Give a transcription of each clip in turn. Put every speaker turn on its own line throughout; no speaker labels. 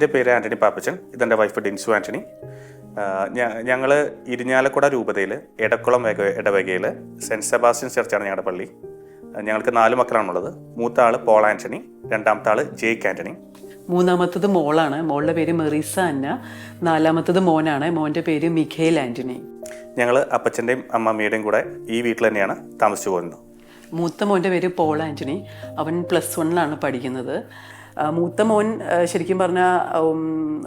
എന്റെ പേര് ആന്റണി പാപ്പച്ചൻ ഇതെന്റെ വൈഫ് ഡിൻസു ആന്റണി ഞങ്ങൾ ഇരിഞ്ഞാലക്കുട രൂപതയിൽ എടക്കുളം വേഗ ഇടവകയിൽ സെന്റ് സെബാസ്റ്റ്യൻ ചർച്ചാണ് ഞങ്ങളുടെ പള്ളി. ഞങ്ങൾക്ക് നാല് മക്കളാണുള്ളത്. മൂത്ത ആൾ പോൾ ആന്റണി രണ്ടാമത്തെ ആൾ ജെയ്ക്ക് ആന്റണി
മൂന്നാമത്തത് മോളാണ്. മോളുടെ പേര് മെറീസ അന്ന. നാലാമത്തത് മോനാണ്. മോന്റെ പേര് മിഖേൽ ആന്റണി
ഞങ്ങൾ അപ്പച്ചന്റെയും അമ്മമ്മയുടെയും കൂടെ ഈ വീട്ടിൽ തന്നെയാണ് താമസിച്ചു പോകുന്നത്.
മൂത്ത മോന്റെ പേര് പോൾ ആന്റണി അവൻ പ്ലസ് വണ്ണിലാണ് പഠിക്കുന്നത്. മൂത്ത മോൻ ശരിക്കും പറഞ്ഞാൽ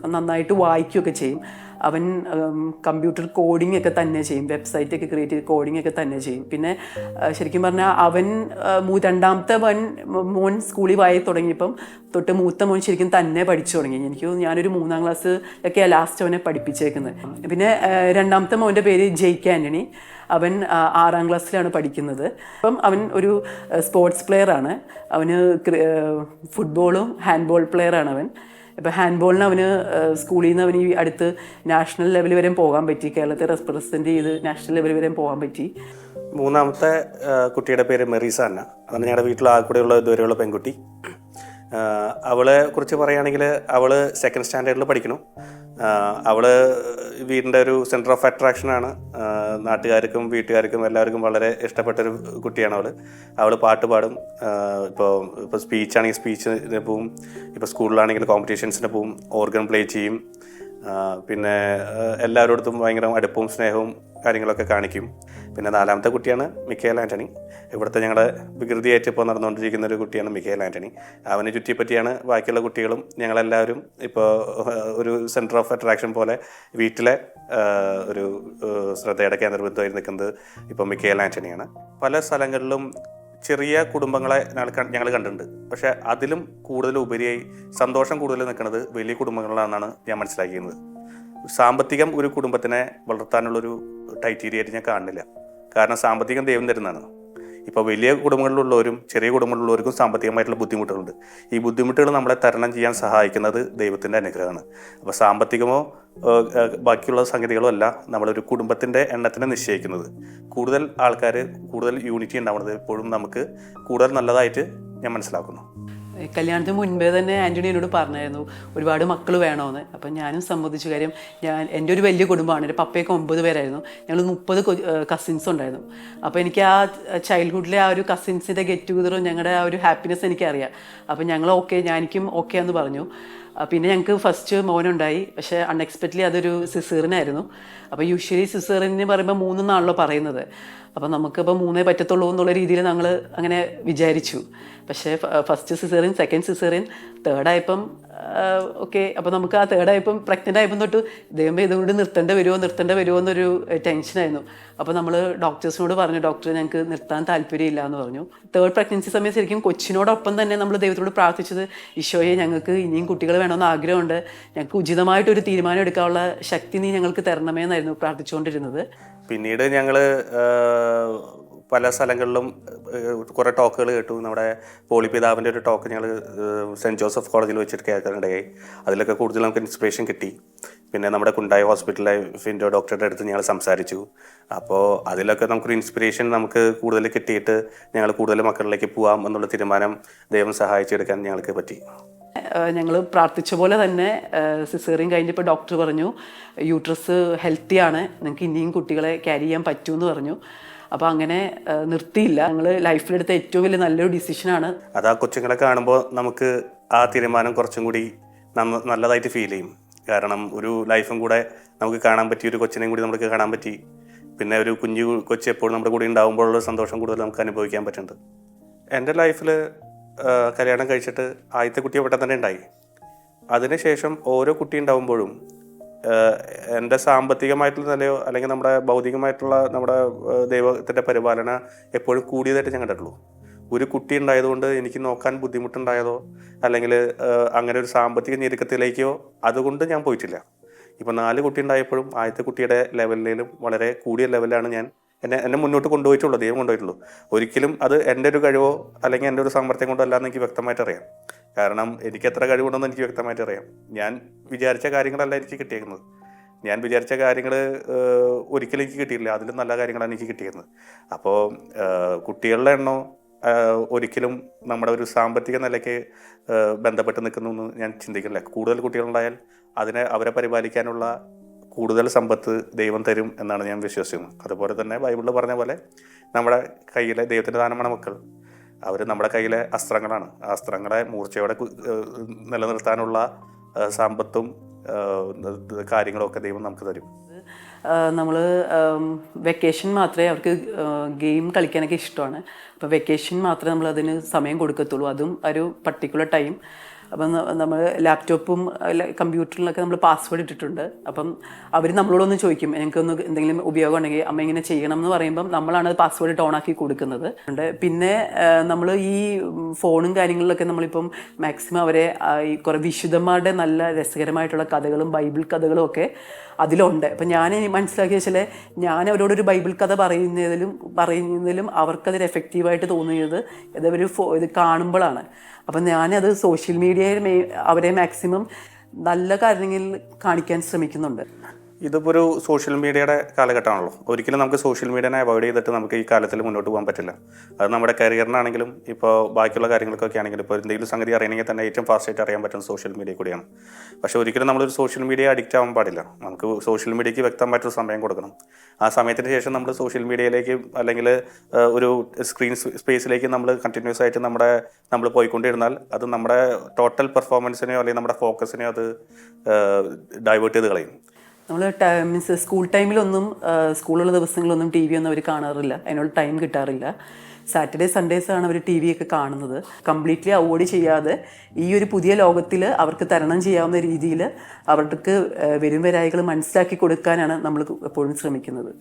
നന്നായിട്ട് വായിക്കുകയൊക്കെ ചെയ്യും. അവൻ കമ്പ്യൂട്ടർ കോഡിംഗ് ഒക്കെ തന്നെ ചെയ്യും. വെബ്സൈറ്റ് ഒക്കെ ക്രിയേറ്റ് ചെയ്ത് കോഡിംഗ് ഒക്കെ തന്നെ ചെയ്യും. പിന്നെ ശരിക്കും പറഞ്ഞാൽ അവൻ രണ്ടാമത്തെ വൻ മോൻ സ്കൂളിൽ വായി തുടങ്ങിയപ്പം തൊട്ട് മൂത്ത മോൻ ശരിക്കും തന്നെ പഠിച്ചു തുടങ്ങി. എനിക്ക് ഞാനൊരു മൂന്നാം ക്ലാസ് ഒക്കെ ലാസ്റ്റ് അവനെ പഠിപ്പിച്ചേക്കുന്നത് പിന്നെ രണ്ടാമത്തെ മോന്റെ പേര് ജെയ്ക്ക് ആന്റണി. അവൻ ആറാം ക്ലാസ്സിലാണ് പഠിക്കുന്നത്. അപ്പം അവൻ ഒരു സ്പോർട്സ് പ്ലെയർ ആണ്. അവന് ഫുട്ബോളും ഹാൻഡ്ബോൾ പ്ലെയർ ആണ് അവൻ. ഇപ്പോൾ ഹാൻഡ്ബോളിന് അവന് സ്കൂളിൽ നിന്ന് അവന് ഈ അടുത്ത് നാഷണൽ ലെവൽ വരെ പോകാൻ പറ്റി. കേരളത്തെ റെപ്രസെന്റ് ചെയ്ത് നാഷണൽ ലെവൽ വരെ പോകാൻ പറ്റി.
മൂന്നാമത്തെ കുട്ടിയുടെ പേര് മെറീസ അന്ന. അതാണ് ഞങ്ങളുടെ വീട്ടിൽ ആ കൂടെയുള്ള ഇതുവരെയുള്ള പെൺകുട്ടി. അവളെ കുറിച്ച് പറയുകയാണെങ്കിൽ അവൾ സെക്കൻഡ് സ്റ്റാൻഡേർഡിൽ പഠിക്കണം. ആ, അവൾ വീടിന്റെ ഒരു സെന്റർ ഓഫ് അട്രാക്ഷനാണ് നാട്ടുകാർക്കും വീട്ടുകാർക്കും എല്ലാവർക്കും വളരെ ഇഷ്ടപ്പെട്ടൊരു കുട്ടിയാണ് അവൾ അവൾ പാട്ട് പാടും. ഇപ്പോൾ ഇപ്പോൾ സ്പീച്ചാണെങ്കിൽ സ്പീച്ചിന് പോവും. ഇപ്പോൾ സ്കൂളിലാണെങ്കിൽ കോമ്പറ്റീഷൻസിന് പോവും. ഓർഗൻ പ്ലേ ചെയ്യും. പിന്നെ എല്ലാവരോടത്തും ഭയങ്കര അടുപ്പവും സ്നേഹവും കാര്യങ്ങളൊക്കെ കാണിക്കും. പിന്നെ നാലാമത്തെ കുട്ടിയാണ് മിക്കേൽ ആന്റണി ഇവിടുത്തെ ഞങ്ങളുടെ വികൃതിയായിട്ട് ഇപ്പോൾ നടന്നുകൊണ്ടിരിക്കുന്ന ഒരു കുട്ടിയാണ് മിക്കേൽ ആന്റണി അവനെ ചുറ്റിപ്പറ്റിയാണ് ബാക്കിയുള്ള കുട്ടികളും ഞങ്ങളെല്ലാവരും ഇപ്പോൾ ഒരു സെന്റർ ഓഫ് അട്രാക്ഷൻ പോലെ വീട്ടിലെ ഒരു ശ്രദ്ധയുടെ കേന്ദ്രബിന്ദുവായി നിൽക്കുന്നത് ഇപ്പോൾ മിക്കേൽ ആന്റണിയാണ് പല സ്ഥലങ്ങളിലും ചെറിയ കുടുംബങ്ങളെ ഞങ്ങൾ കണ്ടിട്ടുണ്ട്. പക്ഷേ അതിലും കൂടുതൽ ഉപരിയായി സന്തോഷം കൂടുതൽ നിൽക്കുന്നത് വലിയ കുടുംബങ്ങളിലാണെന്നാണ് ഞാൻ മനസ്സിലാക്കിയത് സാമ്പത്തികം ഒരു കുടുംബത്തിനെ വളർത്താനുള്ളൊരു ടൈറ്റീരിയായിട്ട് ഞാൻ കാണുന്നില്ല. കാരണം സാമ്പത്തികം ദൈവം തരുന്നതാണ്. ഇപ്പോൾ വലിയ കുടുംബങ്ങളിലുള്ളവരും ചെറിയ കുടുംബങ്ങളിലുള്ളവർക്കും സാമ്പത്തികമായിട്ടുള്ള ബുദ്ധിമുട്ടുകളുണ്ട്. ഈ ബുദ്ധിമുട്ടുകൾ നമ്മളെ തരണം ചെയ്യാൻ സഹായിക്കുന്നത് ദൈവത്തിന്റെ അനുഗ്രഹമാണ്. അപ്പോൾ സാമ്പത്തികമോ ബാക്കിയുള്ള സംഗതികളോ അല്ല നമ്മളൊരു കുടുംബത്തിന്റെ എണ്ണത്തിനെ നിശ്ചയിക്കുന്നത്. കൂടുതൽ ആൾക്കാർ കൂടുതൽ യൂണിറ്റി ഉണ്ടാവുന്നത് എപ്പോഴും നമുക്ക് കൂടുതൽ നല്ലതായിട്ട് ഞാൻ മനസ്സിലാക്കുന്നു.
കല്യാണത്തിന് മുൻപേ തന്നെ ആന്റണി എന്നോട് പറഞ്ഞായിരുന്നു ഒരുപാട് മക്കൾ വേണമെന്ന് അപ്പം ഞാനും സമ്മതിച്ചു. കാര്യം ഞാൻ എന്റെ ഒരു വലിയ കുടുംബമാണ്. എന്റെ പപ്പയൊക്കെ ഒമ്പത് പേരായിരുന്നു. ഞങ്ങൾ മുപ്പത് കസിൻസ് ഉണ്ടായിരുന്നു. അപ്പോൾ എനിക്ക് ആ ചൈൽഡ്ഹുഡിലെ ആ ഒരു കസിൻസിന്റെ ഗെറ്റ് ടുഗതറും ഞങ്ങളുടെ ആ ഒരു ഹാപ്പിനെസ് എനിക്കറിയാം. അപ്പം ഞങ്ങൾ ഓക്കെ ഞാനിക്കും ഓക്കെ എന്ന് പറഞ്ഞു. പിന്നെ ഞങ്ങൾക്ക് ഫസ്റ്റ് മോനുണ്ടായി. പക്ഷേ അൺഎക്സ്പെക്റ്റ്ലി അതൊരു സിസേറിനായിരുന്നു അപ്പോൾ യൂഷ്വലി സിസേറിന് പറയുമ്പോൾ മൂന്ന് നാളിലോ പറയുന്നത്. അപ്പോൾ നമുക്കിപ്പോൾ മൂന്നേ പറ്റത്തുള്ളൂ എന്നുള്ള രീതിയിൽ ഞങ്ങൾ അങ്ങനെ വിചാരിച്ചു. പക്ഷേ ഫസ്റ്റ് സിസേറിൻ സെക്കൻഡ് സിസേറിൻ തേർഡായപ്പം ഓക്കെ അപ്പോൾ നമുക്ക് ആ തേർഡായപ്പം പ്രഗ്നന്റ് ആയപ്പം തൊട്ട് ദൈവം ഇതുകൊണ്ട് നിർത്തേണ്ട വരുമോ നിർത്തേണ്ട വരുമോ എന്നൊരു ടെൻഷനായിരുന്നു അപ്പോൾ നമ്മൾ ഡോക്ടേഴ്സിനോട് പറഞ്ഞു ഡോക്ടർ ഞങ്ങൾക്ക് നിർത്താൻ താല്പര്യമില്ല എന്ന് പറഞ്ഞു. തേർഡ് പ്രഗ്നൻസി സമയത്ത് ശരിക്കും കൊച്ചിനോടൊപ്പം തന്നെ നമ്മൾ ദൈവത്തോട് പ്രാർത്ഥിച്ചത് ഈശോയെ ഞങ്ങൾക്ക് ഇനിയും കുട്ടികൾ വേണമെന്ന് ആഗ്രഹമുണ്ട്. ഞങ്ങൾക്ക് ഉചിതമായിട്ടൊരു തീരുമാനം എടുക്കാനുള്ള ശക്തി നീ ഞങ്ങൾക്ക് തരണമേ എന്നായിരുന്നു പ്രാർത്ഥിച്ചുകൊണ്ടിരുന്നത്.
പിന്നീട് ഞങ്ങൾ പല സ്ഥലങ്ങളിലും കുറേ ടോക്കുകൾ കേട്ടു. നമ്മുടെ പോളിപിതാവിന്റെ ഒരു ടോക്ക് ഞങ്ങൾ സെന്റ് ജോസഫ് കോളേജിൽ വെച്ചിട്ട് കേൾക്കാറുണ്ടായി അതിലൊക്കെ കൂടുതൽ നമുക്ക് ഇൻസ്പിറേഷൻ കിട്ടി. പിന്നെ നമ്മുടെ കുണ്ടായി ഹോസ്പിറ്റലിലെ ഫിൻഡോ ഡോക്ടറുടെ അടുത്ത് ഞങ്ങൾ സംസാരിച്ചു. അപ്പോൾ അതിലൊക്കെ നമുക്കൊരു ഇൻസ്പിറേഷൻ നമുക്ക് കൂടുതൽ കിട്ടിയിട്ട് ഞങ്ങൾ കൂടുതൽ മക്കളിലേക്ക് പോകാം എന്നുള്ള തീരുമാനം ദൈവം സഹായിച്ചെടുക്കാൻ ഞങ്ങൾക്ക് പറ്റി.
ഞങ്ങൾ പ്രാർത്ഥിച്ച പോലെ തന്നെ സിസേറിയൻ കഴിഞ്ഞപ്പോൾ ഡോക്ടർ പറഞ്ഞു യൂട്രസ് ഹെൽത്തി ആണ് നിങ്ങൾക്ക് ഇനിയും കുട്ടികളെ ക്യാരി ചെയ്യാൻ പറ്റുമെന്ന് പറഞ്ഞു. അപ്പോൾ അങ്ങനെ നിർത്തിയില്ല. ഞങ്ങൾ ലൈഫിലെടുത്ത ഏറ്റവും വലിയ നല്ലൊരു ഡിസിഷനാണ്
അത് ആ കൊച്ചുങ്ങളെ കാണുമ്പോൾ നമുക്ക് ആ തീരുമാനം കുറച്ചും കൂടി നല്ലതായിട്ട് ഫീൽ ചെയ്യും. കാരണം ഒരു ലൈഫും കൂടെ നമുക്ക് കാണാൻ പറ്റി ഒരു കൊച്ചിനെയും കൂടി നമുക്ക് കാണാൻ പറ്റി. പിന്നെ ഒരു കുഞ്ഞു കൊച്ചു എപ്പോഴും നമ്മുടെ കൂടെ ഉണ്ടാകുമ്പോഴുള്ള സന്തോഷം കൂടുതൽ നമുക്ക് അനുഭവിക്കാൻ പറ്റുന്നുണ്ട്. എന്റെ ലൈഫിൽ കല്യാണം കഴിച്ചിട്ട് ആദ്യത്തെ കുട്ടിയെ പെട്ടെന്ന് തന്നെ ഉണ്ടായി. അതിനുശേഷം ഓരോ കുട്ടി ഉണ്ടാകുമ്പോഴും എന്റെ സാമ്പത്തികമായിട്ടുള്ള നിലയോ അല്ലെങ്കിൽ നമ്മുടെ ഭൗതികമായിട്ടുള്ള നമ്മുടെ ദൈവത്തിന്റെ പരിപാലന എപ്പോഴും കൂടിയതായിട്ട് ഞാൻ കണ്ടിട്ടുള്ളൂ. ഒരു കുട്ടി ഉണ്ടായതുകൊണ്ട് എനിക്ക് നോക്കാൻ ബുദ്ധിമുട്ടുണ്ടായതോ അല്ലെങ്കിൽ അങ്ങനെ ഒരു സാമ്പത്തിക ഞെരുക്കത്തിലേക്കോ അതുകൊണ്ട് ഞാൻ പോയിട്ടില്ല. ഇപ്പം നാല് കുട്ടി ഉണ്ടായപ്പോഴും ആദ്യത്തെ കുട്ടിയുടെ ലെവലിലും വളരെ കൂടിയ ലെവലിലാണ് ഞാൻ എന്നെ എന്നെ മുന്നോട്ട് കൊണ്ടുപോയിട്ടുള്ളൂ ദൈവം കൊണ്ടുപോയിട്ടുള്ളൂ. ഒരിക്കലും അത് എന്റെ ഒരു കഴിവോ അല്ലെങ്കിൽ എന്റെ ഒരു സാമർത്ഥ്യം കൊണ്ടോ അല്ലാന്ന് എനിക്ക് വ്യക്തമായിട്ട് അറിയാം കാരണം എനിക്ക് എത്ര കഴിവുണ്ടെന്ന് എനിക്ക് വ്യക്തമായിട്ട് അറിയാം ഞാൻ വിചാരിച്ച കാര്യങ്ങളല്ല എനിക്ക് കിട്ടിയേക്കുന്നത്. ഞാൻ വിചാരിച്ച കാര്യങ്ങൾ ഒരിക്കലും എനിക്ക് കിട്ടിയില്ല അതിലും നല്ല കാര്യങ്ങളാണ് എനിക്ക് കിട്ടിയിരുന്നത് അപ്പോൾ കുട്ടികളുടെ എണ്ണോ ഒരിക്കലും നമ്മുടെ ഒരു സാമ്പത്തിക നിലയ്ക്ക് ബന്ധപ്പെട്ട് നിൽക്കുന്നു എന്ന് ഞാൻ ചിന്തിക്കുന്നില്ല. കൂടുതൽ കുട്ടികളുണ്ടായാൽ അതിനെ അവരെ പരിപാലിക്കാനുള്ള കൂടുതൽ സമ്പത്ത് ദൈവം തരും എന്നാണ് ഞാൻ വിശ്വസിക്കുന്നത് അതുപോലെ തന്നെ ബൈബിളിൽ പറഞ്ഞ പോലെ നമ്മുടെ കയ്യിലെ ദൈവത്തിന്റെ ദാനമാണ് മക്കൾ. അവർ നമ്മുടെ കയ്യിലെ അസ്ത്രങ്ങളാണ്. അസ്ത്രങ്ങളെ മൂർച്ചയോടെ നിലനിർത്താനുള്ള സമ്പത്തും കാര്യങ്ങളൊക്കെ ദൈവം നമുക്ക് തരും.
നമ്മൾ വെക്കേഷൻ മാത്രമേ അവർക്ക് ഗെയിം കളിക്കാനൊക്കെ ഇഷ്ടമാണ്. അപ്പോൾ വെക്കേഷൻ മാത്രമേ നമ്മൾ അതിന് സമയം കൊടുക്കത്തുള്ളൂ. അതും ഒരു പർട്ടിക്കുലർ ടൈം അപ്പം നമ്മൾ ലാപ്ടോപ്പും കമ്പ്യൂട്ടറിലൊക്കെ നമ്മൾ പാസ്വേഡ് ഇട്ടിട്ടുണ്ട്. അപ്പം അവർ നമ്മളോടൊന്ന് ചോദിക്കും എനിക്കൊന്ന് എന്തെങ്കിലും ഉപയോഗം ഉണ്ടെങ്കിൽ അമ്മ ഇങ്ങനെ ചെയ്യണം എന്ന് പറയുമ്പം നമ്മളാണ് പാസ്വേഡ് ഇട്ട് ആക്കി കൊടുക്കുന്നത്. പിന്നെ നമ്മൾ ഈ ഫോണും കാര്യങ്ങളിലൊക്കെ നമ്മളിപ്പം മാക്സിമം അവരെ ഈ കുറേ വിശുദ്ധന്മാരുടെ നല്ല രസകരമായിട്ടുള്ള കഥകളും ബൈബിൾ കഥകളും ഒക്കെ അതിലുണ്ട്. അപ്പം ഞാൻ മനസ്സിലാക്കിയ വെച്ചാൽ ഞാൻ അവരോടൊരു ബൈബിൾ കഥ പറയുന്നതിലും പറയുന്നതിലും അവർക്കതിൽ എഫക്റ്റീവായിട്ട് തോന്നിയത് ഇതവർ ഫോ ഇത് കാണുമ്പോഴാണ്. അപ്പം ഞാനത് സോഷ്യൽ മീഡിയയിൽ അവരെ മാക്സിമം നല്ല കാര്യങ്ങളിൽ കാണിക്കാൻ ശ്രമിക്കുന്നുണ്ട്.
ഇതിപ്പോൾ ഒരു സോഷ്യൽ മീഡിയയുടെ കാലഘട്ടമാണല്ലോ. ഒരിക്കലും നമുക്ക് സോഷ്യൽ മീഡിയനെ അവോയ്ഡ് ചെയ്തിട്ട് നമുക്ക് ഈ കാലത്തിൽ മുന്നോട്ട് പോകാൻ പറ്റില്ല. അത് നമ്മുടെ കരിയറിനാണെങ്കിലും ഇപ്പോൾ ബാക്കിയുള്ള കാര്യങ്ങൾക്കൊക്കെ ആണെങ്കിലും ഇപ്പോൾ എന്തെങ്കിലും സംഗതി അറിയണമെങ്കിൽ തന്നെ ഏറ്റവും ഫാസ്റ്റായിട്ട് അറിയാൻ പറ്റുന്ന സോഷ്യൽ മീഡിയ കൂടിയാണ്. പക്ഷേ ഒരിക്കലും നമ്മളൊരു സോഷ്യൽ മീഡിയ അഡിക്റ്റ് ആവാൻ പാടില്ല. നമുക്ക് സോഷ്യൽ മീഡിയയ്ക്ക് വ്യക്തമായിട്ടൊരു സമയം കൊടുക്കണം. ആ സമയത്തിന് ശേഷം നമ്മൾ സോഷ്യൽ മീഡിയയിലേക്ക് അല്ലെങ്കിൽ ഒരു സ്ക്രീൻ സ്പേസിലേക്ക് നമ്മൾ കണ്ടിന്യൂസ് ആയിട്ട് നമ്മുടെ നമ്മൾ പോയിക്കൊണ്ടിരുന്നാൽ അത് നമ്മുടെ ടോട്ടൽ പെർഫോമൻസിനെയോ അല്ലെങ്കിൽ നമ്മുടെ ഫോക്കസിനെയോ അത് ഡൈവേർട്ട് ചെയ്ത് കളയും.
നമ്മൾ മീൻസ് സ്കൂൾ ടൈമിലൊന്നും സ്കൂളുള്ള ദിവസങ്ങളൊന്നും ടി വി ഒന്നും അവർ കാണാറില്ല. അതിനുള്ള ടൈം കിട്ടാറില്ല. സാറ്റർഡേ സൺഡേസ് ആണ് അവർ ടി വി ഒക്കെ കാണുന്നത്. കംപ്ലീറ്റ്ലി അവോയ്ഡ് ചെയ്യാതെ ഈ ഒരു പുതിയ ലോകത്തിൽ അവർക്ക് തരണം ചെയ്യാവുന്ന രീതിയിൽ അവർക്ക് വരും വരായികൾ മനസ്സിലാക്കി കൊടുക്കാനാണ് നമ്മൾ എപ്പോഴും ശ്രമിക്കുന്നത്.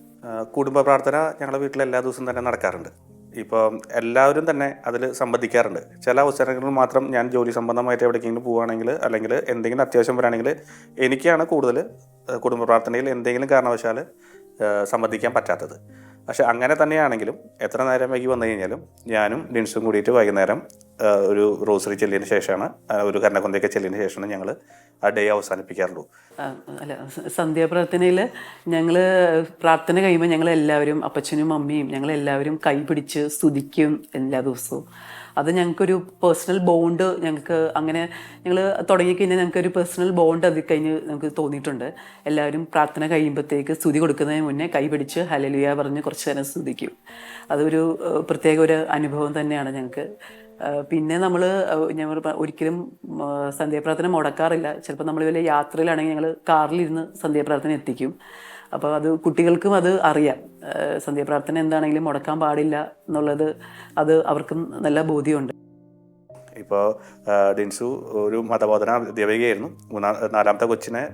കുടുംബ പ്രാർത്ഥന ഞങ്ങളുടെ വീട്ടിൽ എല്ലാ ദിവസവും തന്നെ നടക്കാറുണ്ട്. ഇപ്പോൾ എല്ലാവരും തന്നെ അതിൽ സംബന്ധിക്കാറുണ്ട്. ചില അവസരങ്ങളിൽ മാത്രം ഞാൻ ജോലി സംബന്ധമായിട്ട് എവിടേക്കെങ്കിലും പോവുകയാണെങ്കിൽ അല്ലെങ്കിൽ എന്തെങ്കിലും അത്യാവശ്യം വരാണെങ്കിൽ എനിക്കാണ് കൂടുതൽ കുടുംബ പ്രാർത്ഥനയിൽ എന്തെങ്കിലും കാരണവശാൽ സംബന്ധിക്കാൻ പറ്റാത്തത്. പക്ഷെ അങ്ങനെ തന്നെയാണെങ്കിലും എത്ര നേരം വൈകി വന്നു കഴിഞ്ഞാലും ഞാനും ലിൻസും കൂടിയിട്ട് വൈകുന്നേരം ഒരു റോസറി ചെല്ലിയതിന് ശേഷമാണ് ഒരു കരണക്കൊന്തയൊക്കെ ചെല്ലിയതിന് ശേഷമാണ് ഞങ്ങൾ ആ ഡേ അവസാനിപ്പിക്കാറുള്ളൂ.
അല്ല സന്ധ്യാപ്രാർത്ഥനയിൽ ഞങ്ങൾ പ്രാർത്ഥന കഴിയുമ്പോൾ ഞങ്ങൾ എല്ലാവരും അപ്പച്ചനും അമ്മയും ഞങ്ങൾ എല്ലാവരും കൈപിടിച്ച് സ്തുതിക്കും എല്ലാ ദിവസവും. അത് ഞങ്ങൾക്കൊരു പേഴ്സണൽ ബോണ്ട് ഞങ്ങൾക്ക് അങ്ങനെ ഞങ്ങൾ തുടങ്ങിക്കഴിഞ്ഞാൽ ഞങ്ങൾക്ക് ഒരു പേഴ്സണൽ ബോണ്ട് അത് കഴിഞ്ഞ് നമുക്ക് തോന്നിയിട്ടുണ്ട്. എല്ലാവരും പ്രാർത്ഥന കഴിയുമ്പോഴത്തേക്ക് സ്തുതി കൊടുക്കുന്നതിന് മുന്നേ കൈപിടിച്ച് ഹലലുയ പറഞ്ഞ് കുറച്ച് നേരം സ്തുതിക്കും. അതൊരു പ്രത്യേക ഒരു അനുഭവം തന്നെയാണ് ഞങ്ങൾക്ക്. പിന്നെ നമ്മൾ ഞങ്ങൾ ഒരിക്കലും സന്ധ്യാപ്രാർത്ഥന മുടക്കാറില്ല. ചിലപ്പോൾ നമ്മൾ വലിയ യാത്രയിലാണെങ്കിൽ ഞങ്ങൾ കാറിലിരുന്ന് സന്ധ്യാപ്രാർത്ഥന എത്തിക്കും. അപ്പോൾ അത് കുട്ടികൾക്കും അത് അറിയാം. സന്ധ്യാപ്രാർത്ഥന എന്താണെങ്കിലും മുടക്കാൻ പാടില്ല എന്നുള്ളത് അത് അവർക്കും നല്ല ബോധ്യമുണ്ട്.
ഇപ്പോൾ ഡിൻസു ഒരു മതബോധന അധ്യാപികയായിരുന്നു. മൂന്നാം നാലാമത്തെ കൊച്ചിനെ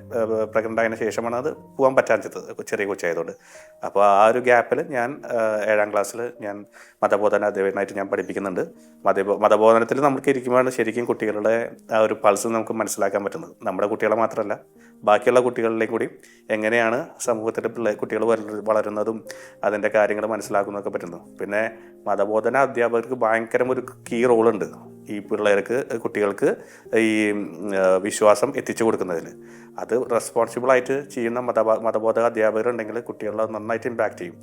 പ്രഗ്നന്റ് ആയതിനു ശേഷമാണ് അത് പോകാൻ പറ്റാത്തത് ചെറിയ കൊച്ചായതുകൊണ്ട്. അപ്പോൾ ആ ഒരു ഗ്യാപ്പിൽ ഞാൻ ഏഴാം ക്ലാസ്സിൽ ഞാൻ മതബോധന അധ്യാപകനായിട്ട് ഞാൻ പഠിപ്പിക്കുന്നുണ്ട്. മത മതബോധനത്തിൽ നമുക്ക് ഇരിക്കുമ്പോഴാണ് ശരിക്കും കുട്ടികളുടെ ആ ഒരു പൾസ് നമുക്ക് മനസ്സിലാക്കാൻ പറ്റുന്നത്. നമ്മുടെ കുട്ടികളെ മാത്രമല്ല ബാക്കിയുള്ള കുട്ടികളിലേയും കൂടി എങ്ങനെയാണ് സമൂഹത്തിലെ പിള്ളേ കുട്ടികൾ വളരു- വളരുന്നതും അതിന്റെ കാര്യങ്ങൾ മനസ്സിലാക്കുന്നതൊക്കെ പറ്റുന്നു പിന്നെ മതബോധന അധ്യാപകർക്ക് ഭയങ്കരം ഒരു കീ റോളുണ്ട് ഈ പിള്ളേർക്ക് കുട്ടികൾക്ക് ഈ വിശ്വാസം എത്തിച്ചു കൊടുക്കുന്നതിൽ അത് റെസ്പോൺസിബിൾ ആയിട്ട് ചെയ്യുന്ന മത മതബോധക അധ്യാപകരുണ്ടെങ്കിൽ കുട്ടികളെ നന്നായിട്ട് ഇമ്പാക്റ്റ് ചെയ്യും.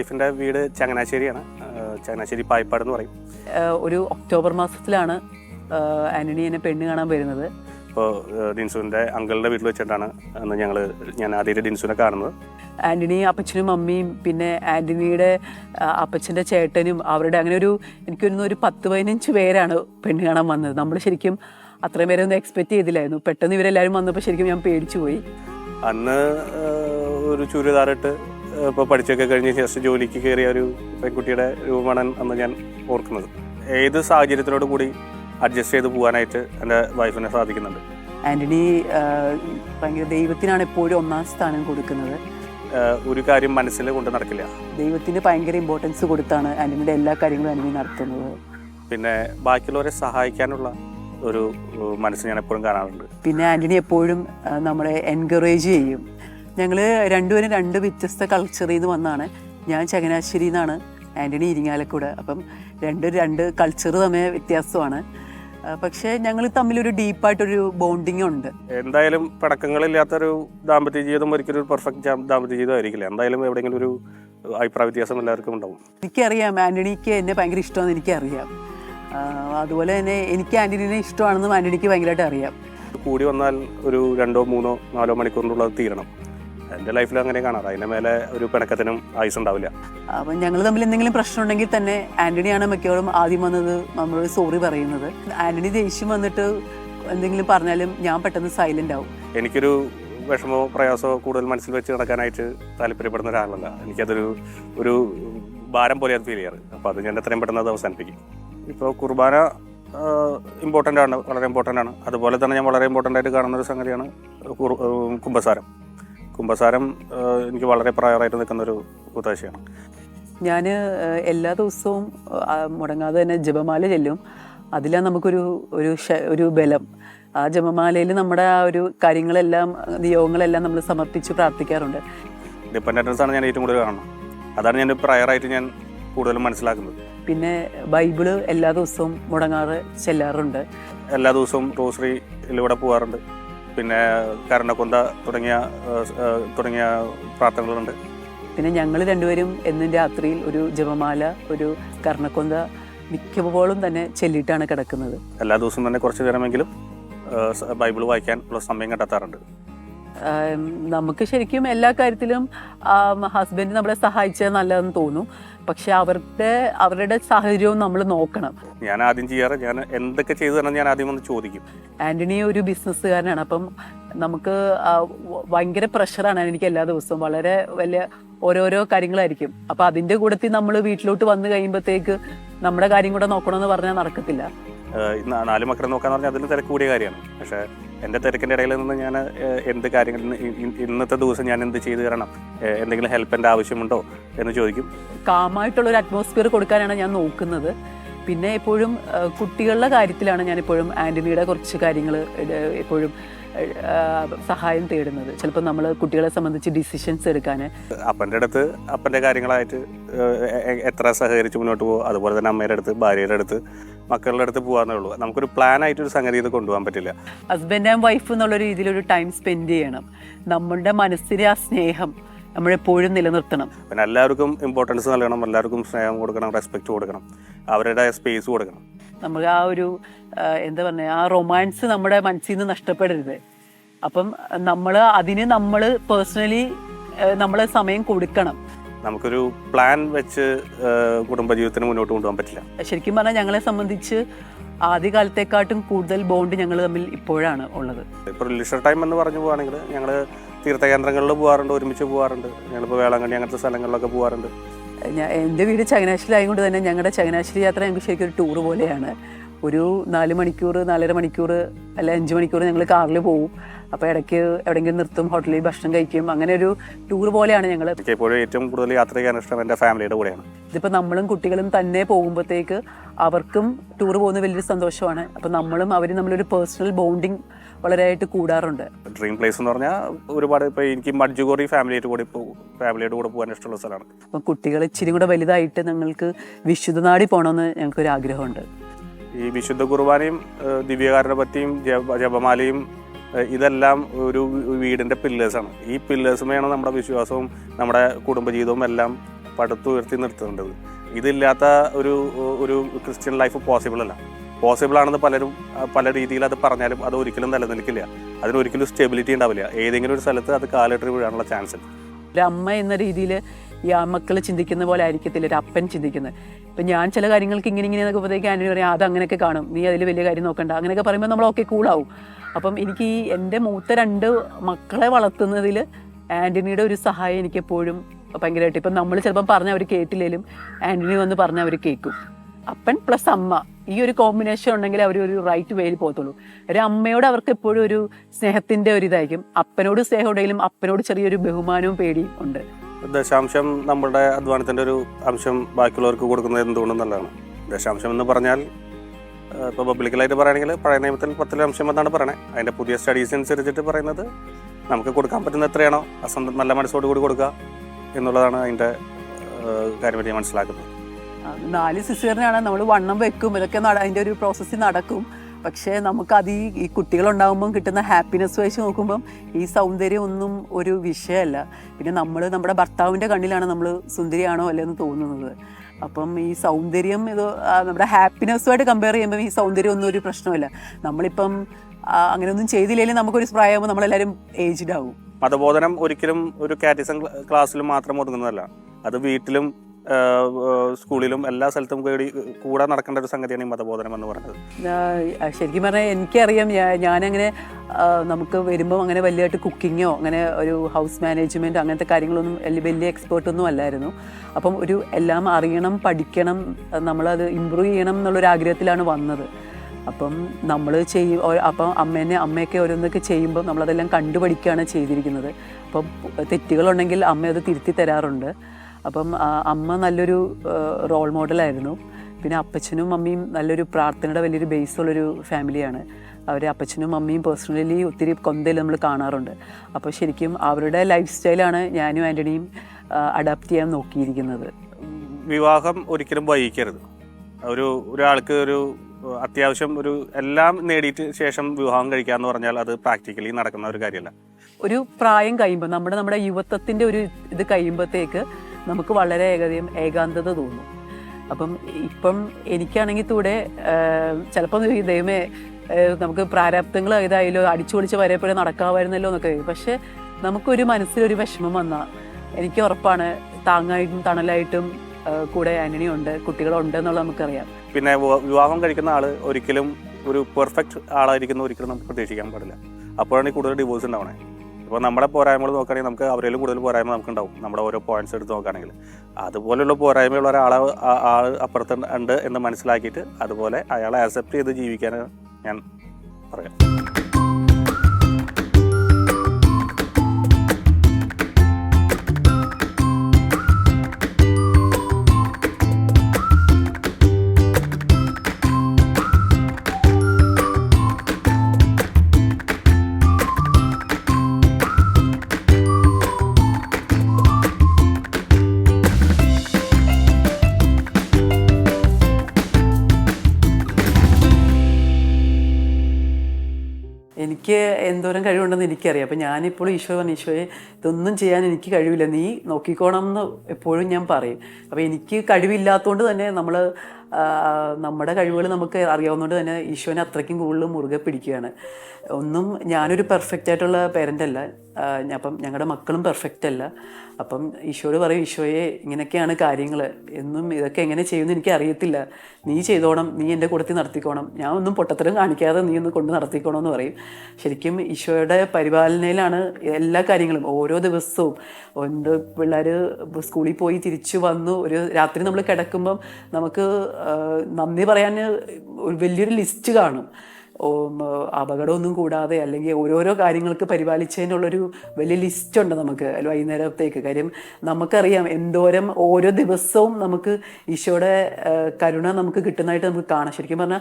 വൈഫിന്റെ വീട് ചങ്ങനാശ്ശേരിയാണ്. ചങ്ങനാശ്ശേരി പായ്പാട് എന്ന് പറയും.
ഒരു ഒക്ടോബർ മാസത്തിലാണ് ആന്റണി എന്നെ പെണ്ണ് കാണാൻ വരുന്നത്.
ഇപ്പോൾ ഡിൻസുവിന്റെ അങ്കിളുടെ വീട്ടിൽ വെച്ചിട്ടാണ് അന്ന് ഞങ്ങൾ ഞാൻ ആദ്യമായിട്ട് ഡിൻസുവിനെ കാണുന്നത്.
ആന്റണി അപ്പച്ചനും അമ്മയും പിന്നെ ആന്റണിയുടെ അപ്പച്ചന്റെ ചേട്ടനും അവരുടെ അങ്ങനെ ഒരു എനിക്ക് ഒരു പത്ത് പതിനഞ്ച് പേരാണ് പെണ്ണ് കാണാൻ വന്നത്. നമ്മൾ ശരിക്കും അത്രയും പേരെ ഒന്നും എക്സ്പെക്റ്റ് ചെയ്തില്ലായിരുന്നു. പെട്ടെന്ന് ഇവരെല്ലാവരും വന്നപ്പോൾ ശരിക്കും ഞാൻ പേടിച്ചു പോയി.
അന്ന് ഒരു ചുരിദാറിട്ട് ഇപ്പോൾ പഠിച്ചൊക്കെ കഴിഞ്ഞ ശേഷം ജോലിക്ക് കയറിയ ഒരു പെൺകുട്ടിയുടെ രൂപമാണ് അന്ന് ഞാൻ ഓർക്കുന്നത്. ഏത് സാഹചര്യത്തിനോട് കൂടി അഡ്ജസ്റ്റ് ചെയ്ത് പോകാനായിട്ട് എന്റെ വൈഫിനെ സാധിക്കുന്നുണ്ട്?
ആന്റണി ഭയങ്കര ദൈവത്തിനാണ് എപ്പോഴും ഒന്നാം സ്ഥാനം കൊടുക്കുന്നത്.
ഒരു കാര്യം മനസ്സിൽ കൊണ്ട് നടക്കില്ല.
ദൈവത്തിന് ഭയങ്കര ഇമ്പോർട്ടൻസ് കൊടുത്താണ് ആന്റണിയുടെ എല്ലാ കാര്യങ്ങളും ആന്റണി നടത്തുന്നത്.
പിന്നെ ബാക്കിയുള്ളവരെ സഹായിക്കാനുള്ള ഒരു മനസ്സ് ഞാൻ എപ്പോഴും കാണാറുണ്ട്.
പിന്നെ ആന്റണി എപ്പോഴും നമ്മളെ എൻകറേജ് ചെയ്യും. ഞങ്ങൾ രണ്ടുപേരും രണ്ട് വ്യത്യസ്ത കൾച്ചറിൽ നിന്ന് വന്നാണ്. ഞാൻ ചങ്ങനാശ്ശേരി നിന്നാണ് ആന്റണി ഇരിങ്ങാലക്കുട. അപ്പം രണ്ട് രണ്ട് കൾച്ചർ തമ്മിൽ വ്യത്യാസമാണ്. പക്ഷേ ഞങ്ങൾ തമ്മിലൊരു ഡീപ്പായിട്ടൊരു ബോണ്ടിങ് ഉണ്ട്.
എന്തായാലും പടക്കങ്ങളില്ലാത്തൊരു ദാമ്പത്യ ജീവിതം ഒരിക്കലും ഒരു പെർഫെക്റ്റ് ദാമ്പത്യ ജീവിതം ആയിരിക്കില്ല. എന്തായാലും എവിടെയെങ്കിലും ഒരു അഭിപ്രായ വ്യത്യാസം എല്ലാവർക്കും ഉണ്ടാവും.
എനിക്കറിയാം ആന്റണിക്ക് എന്നെ ഭയങ്കര ഇഷ്ടമാണെന്ന് എനിക്കറിയാം. അതുപോലെ തന്നെ എനിക്ക് ആന്റണിനെ ഇഷ്ടമാണെന്നും ആന്റണിക്ക് ഭയങ്കരമായിട്ട് അറിയാം.
കൂടി വന്നാൽ ഒരു രണ്ടോ മൂന്നോ നാലോ മണിക്കൂറിനുള്ളത് തീരണം. എന്റെ ലൈഫിൽ അങ്ങനെ കാണാറ്. അതിന്റെ മേലെ ഒരു പിണക്കത്തിനും ആയുസ് ഉണ്ടാവില്ല.
അപ്പം ഞങ്ങൾ തമ്മിൽ എന്തെങ്കിലും പ്രശ്നം ഉണ്ടെങ്കിൽ തന്നെ ആന്റണിയാണ് മിക്കവാറും ആദ്യം വന്നത് നമ്മളോട് സോറി പറയുന്നത്. ആന്റണി ദേഷ്യം വന്നിട്ട് എന്തെങ്കിലും പറഞ്ഞാലും ഞാൻ പെട്ടെന്ന് സൈലന്റ് ആവും.
എനിക്കൊരു വിഷമോ പ്രയാസമോ കൂടുതൽ മനസ്സിൽ വെച്ച് നടക്കാനായിട്ട് താല്പര്യപ്പെടുന്ന ഒരാളല്ല. എനിക്കതൊരു ഒരു ഭാരം പോലെ അത് ഫീൽ ചെയ്യാറ്. അപ്പോൾ അത് ഞാൻ എത്രയും പെട്ടെന്ന് അത് അവസാനിപ്പിക്കും. ഇപ്പോൾ കുർബാന ഇമ്പോർട്ടന്റ് ആണ് വളരെ ഇമ്പോർട്ടന്റ് ആണ്. അതുപോലെ തന്നെ ഞാൻ വളരെ ഇമ്പോർട്ടന്റ് ആയിട്ട് കാണുന്ന ഒരു സംഗതിയാണ് കുർ- കുംഭസാരം എനിക്ക് വളരെ പ്രയറായിട്ട് നിൽക്കുന്ന ഒരു ഉദ്ദേശമാണ്
ഞാൻ എല്ലാ ദിവസവും മുടങ്ങാതെ തന്നെ ജപമാല ചെല്ലും. അതിലാണ് നമുക്കൊരു ഒരു ഒരു ബലം. ആ ജപമാലയിൽ നമ്മുടെ ആ ഒരു കാര്യങ്ങളെല്ലാം നിയോഗങ്ങളെല്ലാം നമ്മൾ സമർപ്പിച്ച് പ്രാർത്ഥിക്കാറുണ്ട്.
ഡിപ്പെൻഡൻസ് ആണ് ഞാൻ ഏറ്റവും കൂടുതൽ കാണുന്നത്. അതാണ് ഞാൻ പ്രയറായിട്ട് ഞാൻ കൂടുതലും മനസ്സിലാക്കുന്നത്.
പിന്നെ ബൈബിൾ എല്ലാ ദിവസവും മുടങ്ങാതെ ചെല്ലാറുണ്ട്.
എല്ലാ ദിവസവും റോസറിയിലൂടെ പോകാറുണ്ട് പിന്നെ കരണക്കൊന്ത തുടങ്ങിയ തുടങ്ങിയ പ്രാർത്ഥനകളുണ്ട്
പിന്നെ ഞങ്ങൾ രണ്ടുപേരും എന്നും രാത്രിയിൽ ഒരു ജപമാല ഒരു കർണക്കൊന്ത മിക്കപ്പോഴും തന്നെ ചൊല്ലിയിട്ടാണ് കിടക്കുന്നത്.
എല്ലാ ദിവസവും തന്നെ കുറച്ച് നേരമെങ്കിലും ബൈബിൾ വായിക്കാൻ ഉള്ള സമയം കണ്ടെത്താറുണ്ട്.
നമുക്ക് ശരിക്കും എല്ലാ കാര്യത്തിലും ഹസ്ബൻഡ് നമ്മളെ സഹായിച്ചത് നല്ലതെന്ന് തോന്നും. പക്ഷെ അവരുടെ അവരുടെ സാഹചര്യവും നമ്മൾ നോക്കണം.
ഞാൻ ആദ്യം ചെയ്യാറ് ഞാൻ എന്തൊക്കെ ചെയ്തു തരണം ഞാൻ ആദ്യം ഒന്ന് ചോദിക്കും.
ആന്റണി ഒരു ബിസിനസ്സുകാരനാണ്. അപ്പം നമുക്ക് ഭയങ്കര പ്രഷറാണ് എനിക്ക് എല്ലാ ദിവസവും. വളരെ വലിയ ഓരോരോ കാര്യങ്ങളായിരിക്കും. അപ്പം അതിന്റെ കൂടത്തിൽ നമ്മൾ വീട്ടിലോട്ട് വന്നു കഴിയുമ്പോഴത്തേക്ക് നമ്മുടെ കാര്യം കൂടെ നോക്കണമെന്ന് പറഞ്ഞാൽ നടക്കത്തില്ല.
നാല് മക്കളെ നോക്കാന്ന് പറഞ്ഞാൽ അതിൽ തിരക്ക് കൂടിയ കാര്യമാണ്. പക്ഷേ എന്റെ തിരക്കിന്റെ ഇടയിൽ നിന്ന് ഞാൻ എന്ത് കാര്യങ്ങൾ ഇന്നത്തെ ദിവസം ഞാൻ എന്ത് ചെയ്തു തരണം? എന്തെങ്കിലും ഹെൽപ്പിന്റെ ആവശ്യമുണ്ടോ എന്ന് ചോദിക്കും.
കാമായിട്ടുള്ള ഒരു അറ്റ്മോസ്ഫിയർ കൊടുക്കാനാണ് ഞാൻ നോക്കുന്നത്. പിന്നെ എപ്പോഴും കുട്ടികളുടെ കാര്യത്തിലാണ് ഞാൻ എപ്പോഴും ആന്റണിയുടെ കുറച്ച് കാര്യങ്ങൾ എപ്പോഴും സഹായം തേടുന്നത്. ചിലപ്പോൾ നമ്മൾ കുട്ടികളെ സംബന്ധിച്ച് ഡിസിഷൻസ് എടുക്കാൻ
അപ്പന്റെ അടുത്ത് അപ്പന്റെ കാര്യങ്ങളായിട്ട് എത്ര സഹകരിച്ച് മുന്നോട്ട് പോകും അതുപോലെ തന്നെ അമ്മയുടെ അടുത്ത് ഭാര്യയുടെ അടുത്ത് മക്കളുടെ അടുത്ത് പോകാന്നേ ഉള്ളൂ. നമുക്കൊരു പ്ലാൻ ആയിട്ട് ഒരു സംഗതി ഇത് കൊണ്ടുപോകാൻ പറ്റില്ല.
ഹസ്ബൻഡ് ആൻഡ് വൈഫ് എന്നുള്ള രീതിയിൽ ഒരു ടൈം സ്പെൻഡ് ചെയ്യണം. നമ്മളുടെ മനസ്സിലെ ആ സ്നേഹം നമ്മളെപ്പോഴും നിലനിർത്തണം.
പിന്നെ എല്ലാവർക്കും ഇമ്പോർട്ടൻസ് നൽകണം എല്ലാവർക്കും സ്നേഹം കൊടുക്കണം റെസ്പെക്റ്റ് കൊടുക്കണം അവരുടെ സ്പേസ് കൊടുക്കണം.
നമുക്ക് ആ ഒരു എന്താ പറയുക ആ റൊമാൻസ് നമ്മുടെ മനസ്സിൽ നിന്ന് നഷ്ടപ്പെടരുത്. അപ്പം നമ്മൾ അതിന് നമ്മൾ പേഴ്സണലി നമ്മൾ സമയം കൊടുക്കണം.
നമുക്കൊരു പ്ലാൻ വെച്ച് കുടുംബജീവിതത്തിന് മുന്നോട്ട് കൊണ്ടുപോകാൻ പറ്റില്ല.
ശരിക്കും പറഞ്ഞാൽ ഞങ്ങളെ സംബന്ധിച്ച് ആദ്യകാലത്തെക്കാട്ടും കൂടുതൽ ബോണ്ട് ഞങ്ങൾ തമ്മിൽ ഇപ്പോഴാണ് ഉള്ളത്.
ഇപ്പോൾ ലിഷർ ടൈം എന്ന് പറഞ്ഞു പോവാണെങ്കിൽ ഞങ്ങൾ തീർത്ഥകേന്ദ്രങ്ങളിൽ പോകാറുണ്ട് ഒരുമിച്ച് പോകാറുണ്ട് ഞങ്ങളിപ്പോൾ വേളാങ്കണ്ണി അങ്ങനത്തെ സ്ഥലങ്ങളിലൊക്കെ പോകാറുണ്ട്
എന്റെ വീട് ചങ്ങനാശ്ശേരി ആയതുകൊണ്ട് തന്നെ ഞങ്ങളുടെ ചങ്ങനാശ്ശേരി യാത്ര ഞങ്ങൾക്ക് ശരിക്കും ഒരു ടൂർ പോലെയാണ്. ഒരു നാല് മണിക്കൂർ നാലര മണിക്കൂർ അല്ല അഞ്ച് മണിക്കൂർ ഞങ്ങൾ കാറിൽ പോവും. അപ്പോൾ ഇടയ്ക്ക് എവിടെയെങ്കിലും നിർത്തും ഹോട്ടലിൽ ഭക്ഷണം കഴിക്കും. അങ്ങനെ ഒരു ടൂർ പോലെയാണ് ഞങ്ങൾ
എനിക്ക് എപ്പോഴും ഏറ്റവും കൂടുതൽ യാത്ര ചെയ്യാൻ ഇഷ്ടം എന്റെ ഫാമിലിയുടെ കൂടെയാണ്.
ഇതിപ്പോൾ നമ്മളും കുട്ടികളും തന്നെ പോകുമ്പോഴത്തേക്ക് അവർക്കും ടൂർ പോകുന്ന വലിയൊരു സന്തോഷമാണ്. അപ്പോൾ നമ്മളും അവരും നമ്മളൊരു പേഴ്സണൽ ബോണ്ടിങ് വളരെയായിട്ട് കൂടാറുണ്ട്.
ഡ്രീം പ്ലേസ് എന്ന് പറഞ്ഞാൽ ഒരുപാട് ഇപ്പോൾ എനിക്ക് മഡ്ജുഗോറി ഫാമിലിയായിട്ട് കൂടെ ഫാമിലിയുടെ കൂടെ പോകാൻ ഇഷ്ടമുള്ള സ്ഥലമാണ്.
അപ്പം കുട്ടികൾ ഇച്ചിരി കൂടെ വലുതായിട്ട് ഞങ്ങൾക്ക് വിശുദ്ധനാടി പോകണമെന്ന് ഞങ്ങൾക്കൊരു ആഗ്രഹമുണ്ട്
ഈ വിശുദ്ധ കുർബാനയും ദിവ്യകാരനെ പറ്റിയും ജപ ജപമാലയും ഇതെല്ലാം ഒരു വീടിന്റെ പില്ലേഴ്സാണ് ഈ പില്ലേഴ്സുമെയാണ് നമ്മുടെ വിശ്വാസവും നമ്മുടെ കുടുംബജീവിതവും എല്ലാം പടുത്തുയർത്തി നിർത്തേണ്ടത് ഇതില്ലാത്ത ഒരു ഒരു ക്രിസ്ത്യൻ ലൈഫ് പോസിബിൾ അല്ല. പോസിബിൾ ആണെന്ന് പലരും പല രീതിയിൽ അത് പറഞ്ഞാലും അത് ഒരിക്കലും നിലനിൽക്കില്ല. അതിനൊരിക്കലും സ്റ്റെബിലിറ്റി ഉണ്ടാവില്ല. ഏതെങ്കിലും ഒരു സ്ഥലത്ത് അത് കാലിട്ട് വീഴാനുള്ള ചാൻസ് ഉണ്ട്.
അമ്മ എന്ന രീതിയിൽ ഈ ആ മക്കൾ ചിന്തിക്കുന്ന പോലെ ആയിരിക്കത്തില്ല ഒരു അപ്പൻ ചിന്തിക്കുന്നത്. ഇപ്പം ഞാൻ ചില കാര്യങ്ങൾക്ക് ഇങ്ങനെ ഇങ്ങനെ എന്നൊക്കെ പോയത്തേക്ക് ആന്റി പറയാം അത് അങ്ങനെയൊക്കെ കാണും നീ അതിൽ വലിയ കാര്യം നോക്കണ്ട. അങ്ങനെയൊക്കെ പറയുമ്പോൾ നമ്മൾ ഓക്കെ കൂളാവും. അപ്പം എനിക്ക് ഈ എന്റെ മൂത്ത രണ്ട് മക്കളെ വളർത്തുന്നതിൽ ആന്റണിയുടെ ഒരു സഹായം എനിക്ക് എപ്പോഴും ഭയങ്കരമായിട്ട്. ഇപ്പം നമ്മൾ ചിലപ്പം പറഞ്ഞാൽ അവർ കേട്ടില്ലെങ്കിലും ആന്റണി വന്ന് പറഞ്ഞാൽ അവർ കേൾക്കും. അപ്പൻ പ്ലസ് അമ്മ ഈ ഒരു കോമ്പിനേഷൻ ഉണ്ടെങ്കിൽ അവർ ഒരു റൈറ്റ് വേയിൽ പോകത്തുള്ളൂ. ഒരു അമ്മയോട് അവർക്ക് എപ്പോഴും ഒരു സ്നേഹത്തിന്റെ ഒരു ഇതായിരിക്കും. അപ്പനോട് സ്നേഹം ഉണ്ടെങ്കിലും അപ്പനോട് ചെറിയൊരു ബഹുമാനവും പേടിയും ഉണ്ട്.
ദശാംശം നമ്മുടെ അധ്വാനത്തിന്റെ ഒരു അംശം ബാക്കിയുള്ളവർക്ക് കൊടുക്കുന്നത് എന്തുകൊണ്ടും നല്ലതാണ് ദശാംശം എന്ന് പറഞ്ഞാൽ ഇപ്പോൾ പബ്ലിക്കലായിട്ട് പറയുകയാണെങ്കിൽ പഴയ നിയമത്തിൽ പത്തിലംശം എന്നാണ് പറയുന്നത് അതിന്റെ പുതിയ സ്റ്റഡീസ് അനുസരിച്ചിട്ട് പറയുന്നത് നമുക്ക് കൊടുക്കാൻ പറ്റുന്ന എത്രയാണോ അസന്തം നല്ല മനസ്സോട് കൂടി കൊടുക്കുക എന്നുള്ളതാണ് അതിന്റെ കാര്യമായിട്ട് മനസ്സിലാക്കുന്നത്.
നാല് സിസേറിനാണ് നമ്മൾ വണ്ണം വെക്കും. ഇതൊക്കെ അതിന്റെ ഒരു പ്രോസസ്സിൽ നടക്കും. പക്ഷേ നമുക്ക് അത് ഈ ഈ കുട്ടികളുണ്ടാകുമ്പം കിട്ടുന്ന ഹാപ്പിനെസ് വെച്ച് നോക്കുമ്പം ഈ സൗന്ദര്യം ഒന്നും ഒരു വിഷയമല്ല. പിന്നെ നമ്മൾ നമ്മുടെ ഭർത്താവിന്റെ കണ്ണിലാണ് നമ്മൾ സുന്ദരിയാണോ അല്ലെന്ന് തോന്നുന്നത്. അപ്പം ഈ സൗന്ദര്യം ഇത് നമ്മുടെ ഹാപ്പിനെസ്സുമായിട്ട് കമ്പയർ ചെയ്യുമ്പം ഈ സൗന്ദര്യം ഒന്നും ഒരു പ്രശ്നമല്ല. നമ്മളിപ്പം അങ്ങനെയൊന്നും ചെയ്തില്ലെങ്കിൽ നമുക്കൊരു പ്രായമാകുമ്പോൾ നമ്മളെല്ലാവരും ഏജ്ഡ് ആവും.
മതബോധനം ഒരിക്കലും ഒരു കാറ്റിസം ക്ലാസ്സിലും മാത്രം ഒതുങ്ങുന്നതല്ല. അത് വീട്ടിലും സ്കൂളിലും എല്ലാ സ്ഥലത്തും കൂടി കൂടെ നടക്കേണ്ട ഒരു സംഗതിയാണ് ഈ മതബോധനം എന്ന് പറയുന്നത്.
ശരിക്കും പറഞ്ഞാൽ എനിക്കറിയാം ഞാനങ്ങനെ നമുക്ക് വരുമ്പം അങ്ങനെ വലിയതായിട്ട് കുക്കിങ്ങോ അങ്ങനെ ഒരു ഹൗസ് മാനേജ്മെന്റ് അങ്ങനത്തെ കാര്യങ്ങളൊന്നും വലിയ വലിയ എക്സ്പേർട്ടൊന്നും അല്ലായിരുന്നു. അപ്പം ഒരു എല്ലാം അറിയണം പഠിക്കണം നമ്മളത് ഇമ്പ്രൂവ് ചെയ്യണം എന്നുള്ളൊരു ആഗ്രഹത്തിലാണ് വന്നത്. അപ്പം നമ്മൾ ചെയ്യും അപ്പം അമ്മേനെ അമ്മയൊക്കെ ഓരോന്നൊക്കെ ചെയ്യുമ്പോൾ നമ്മളതെല്ലാം കണ്ടുപഠിക്കുകയാണ് ചെയ്തിരിക്കുന്നത്. അപ്പം തെറ്റുകളുണ്ടെങ്കിൽ അമ്മ അത് തിരുത്തി തരാറുണ്ട്. അപ്പം അമ്മ നല്ലൊരു റോൾ മോഡലായിരുന്നു പിന്നെ അപ്പച്ചനും അമ്മയും നല്ലൊരു പ്രാർത്ഥനയുടെ വലിയൊരു ബേസുള്ളൊരു ഫാമിലിയാണ് അവർ അപ്പച്ചനും അമ്മയും പേഴ്സണലി ഒത്തിരി കൊന്തയിൽ നമ്മൾ കാണാറുണ്ട്. അപ്പോൾ ശരിക്കും അവരുടെ ലൈഫ് സ്റ്റൈലാണ് ഞാനും ആന്റണിയും അഡാപ്റ്റ് ചെയ്യാൻ നോക്കിയിരിക്കുന്നത്.
വിവാഹം ഒരിക്കലും വൈകിക്കരുത് ഒരു ഒരാൾക്ക് ഒരു അത്യാവശ്യം ഒരു എല്ലാം നേടിയിട്ട് ശേഷം വിവാഹം കഴിക്കുക എന്ന് പറഞ്ഞാൽ അത് പ്രാക്ടിക്കലി നടക്കുന്ന ഒരു കാര്യമല്ല.
ഒരു പ്രായം കഴിയുമ്പോൾ നമ്മുടെ നമ്മുടെ യുവത്വത്തിന്റെ ഒരു ഇത് കഴിയുമ്പോഴത്തേക്ക് നമുക്ക് വളരെ ഏകദേശം ഏകാന്തത തോന്നും. അപ്പം ഇപ്പം എനിക്കാണെങ്കിൽ കൂടെ ചിലപ്പം ദൈവമേ നമുക്ക് പ്രാരാബ്ദങ്ങൾ ഏതായാലും അടിച്ചു പൊളിച്ച് വരപ്പോഴും നടക്കാമായിരുന്നല്ലോ എന്നൊക്കെ പക്ഷെ നമുക്കൊരു മനസ്സിലൊരു വിഷമം വന്നാൽ എനിക്ക് ഉറപ്പാണ് താങ്ങായിട്ടും തണലായിട്ടും കൂടെ ആന്റണിയുണ്ട് കുട്ടികളുണ്ട് എന്നുള്ളത് നമുക്കറിയാം.
പിന്നെ വിവാഹം കഴിക്കുന്ന ആൾ ഒരിക്കലും ഒരു പെർഫെക്റ്റ് ആളായിരിക്കുന്ന ഒരിക്കലും നമുക്ക് പ്രതീക്ഷിക്കാൻ പാടില്ല. അപ്പോഴാണ് കൂടുതൽ ഡിവോഴ്സ് ഉണ്ടാവണേ. ഇപ്പോൾ നമ്മുടെ പോരായ്മകൾ നോക്കുകയാണെങ്കിൽ നമുക്ക് അവരിലും കൂടുതൽ പോരായ്മ നമുക്ക് ഉണ്ടാവും നമ്മുടെ ഓരോ പോയിന്റ്സ് എടുത്ത് നോക്കുകയാണെങ്കിൽ. അതുപോലെയുള്ള പോരായ്മയുള്ള ഒരാളെ ആൾ അപ്പുറത്ത് ഉണ്ട് എന്ന് മനസ്സിലാക്കിയിട്ട് അതുപോലെ അയാളെ അക്സെപ്റ്റ് ചെയ്ത് ജീവിക്കാനാണ് ഞാൻ പറയാം.
എന്തോരം കഴിവുണ്ടെന്ന് എനിക്കറിയാം. അപ്പം ഞാനിപ്പോൾ ഈശോ പറഞ്ഞു ഈശോയെ ഇതൊന്നും ചെയ്യാൻ എനിക്ക് കഴിവില്ല. നീ നോക്കിക്കോണം എന്ന് എപ്പോഴും ഞാൻ പറയും. അപ്പോൾ എനിക്ക് കഴിവില്ലാത്തതുകൊണ്ട് തന്നെ നമ്മൾ നമ്മുടെ കഴിവുകൾ നമുക്ക് അറിയാവുന്നതുകൊണ്ട് തന്നെ ഈശോനെ അത്രയ്ക്കും കൂടുതൽ മുറുകെ പിടിക്കുകയാണ്. ഒന്നും ഞാനൊരു പെർഫെക്റ്റ് ആയിട്ടുള്ള പേരന്റ് അല്ല. അപ്പം ഞങ്ങളുടെ മക്കളും പെർഫെക്റ്റ് അല്ല. അപ്പം ഈശോയോട് പറയും ഈശോയെ ഇങ്ങനെയൊക്കെയാണ് കാര്യങ്ങൾ എന്നും ഇതൊക്കെ എങ്ങനെ ചെയ്യുമെന്ന് എനിക്ക് അറിയത്തില്ല. നീ ചെയ്തോണം. നീ എന്റെ കൂടത്തിൽ നടത്തിക്കോണം. ഞാൻ ഒന്നും പൊട്ടത്തരം കാണിക്കാതെ നീ ഒന്ന് കൊണ്ട് നടത്തിക്കോണം എന്ന് പറയും. ശരിക്കും ഈശോയുടെ പരിപാലനയിലാണ് എല്ലാ കാര്യങ്ങളും. ഓരോ ദിവസവും എന്ത് പിള്ളേർ സ്കൂളിൽ പോയി തിരിച്ചു വന്നു. ഒരു രാത്രി നമ്മൾ കിടക്കുമ്പം നമുക്ക് നന്ദി പറയാൻ വലിയൊരു ലിസ്റ്റ് കാണും. അപകടമൊന്നും കൂടാതെ അല്ലെങ്കിൽ ഓരോരോ കാര്യങ്ങൾക്ക് പരിപാലിച്ചതിനുള്ളൊരു വലിയ ലിസ്റ്റ് ഉണ്ട് നമുക്ക് വൈകുന്നേരത്തേക്ക്. കാര്യം നമുക്കറിയാം എന്തോരം ഓരോ ദിവസവും നമുക്ക് ഈശോയുടെ കരുണ നമുക്ക് കിട്ടുന്നതായിട്ട് നമുക്ക് കാണാം. ശരിക്കും പറഞ്ഞാൽ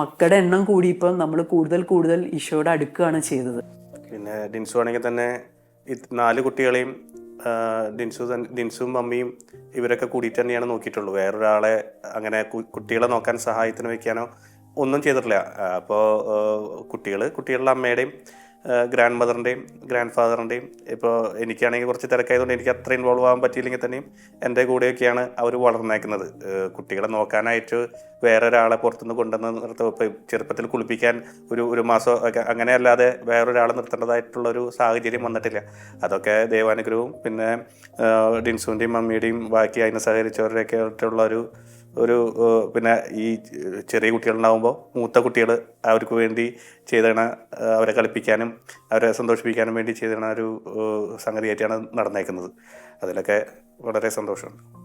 മക്കളുടെ എണ്ണം കൂടിയപ്പം നമ്മൾ കൂടുതൽ കൂടുതൽ ഈശോയുടെ അടുക്കുകയാണ് ചെയ്തത്.
പിന്നെ ഡിൻസു ആണെങ്കിൽ തന്നെ നാല് കുട്ടികളെയും ദിൻസും ഡിൻസും മമ്മിയും ഇവരൊക്കെ കൂടിയിട്ട് തന്നെയാണ് നോക്കിയിട്ടുള്ളൂ. വേറൊരാളെ അങ്ങനെ കുട്ടികളെ നോക്കാൻ സഹായത്തിന് വയ്ക്കാനോ ഒന്നും ചെയ്തിട്ടില്ല. അപ്പോൾ കുട്ടികൾ കുട്ടികളുടെ അമ്മയുടെയും ഗ്രാൻഡ് മദറിന്റെയും ഗ്രാൻഡ് ഫാദറിന്റെയും ഇപ്പോൾ എനിക്കാണെങ്കിൽ കുറച്ച് തിരക്കായതുകൊണ്ട് എനിക്ക് അത്ര ഇൻവോൾവ് ആകാൻ പറ്റിയില്ലെങ്കിൽ തന്നെയും എന്റെ കൂടെയൊക്കെയാണ് അവർ വളർന്നേക്കുന്നത്. കുട്ടികളെ നോക്കാനായിട്ട് വേറെ ഒരാളെ പുറത്തുനിന്ന് കൊണ്ടുവന്ന് നിർത്തും ഇപ്പോൾ ചെറുപ്പത്തിൽ കുളിപ്പിക്കാൻ ഒരു ഒരു മാസം ഒക്കെ അങ്ങനെയല്ലാതെ വേറൊരാളെ നിർത്തേണ്ടതായിട്ടുള്ള ഒരു സാഹചര്യം വന്നിട്ടില്ല. അതൊക്കെ ദൈവാനുഗ്രഹവും പിന്നെ ഡിൻസുവിന്റെയും മമ്മിയുടെയും ബാക്കി അതിനെ സഹകരിച്ചവരുടെയൊക്കെ ആയിട്ടുള്ള ഒരു ഒരു പിന്നെ ഈ ചെറിയ കുട്ടികളുണ്ടാകുമ്പോൾ മൂത്ത കുട്ടികൾ അവർക്ക് വേണ്ടി ചെയ്തണ അവരെ കളിപ്പിക്കാനും അവരെ സന്തോഷിപ്പിക്കാനും വേണ്ടി ചെയ്തണ ഒരു സംഗതിയായിട്ടാണ് നടന്നേക്കുന്നത്. അതിലൊക്കെ വളരെ സന്തോഷമുണ്ട്.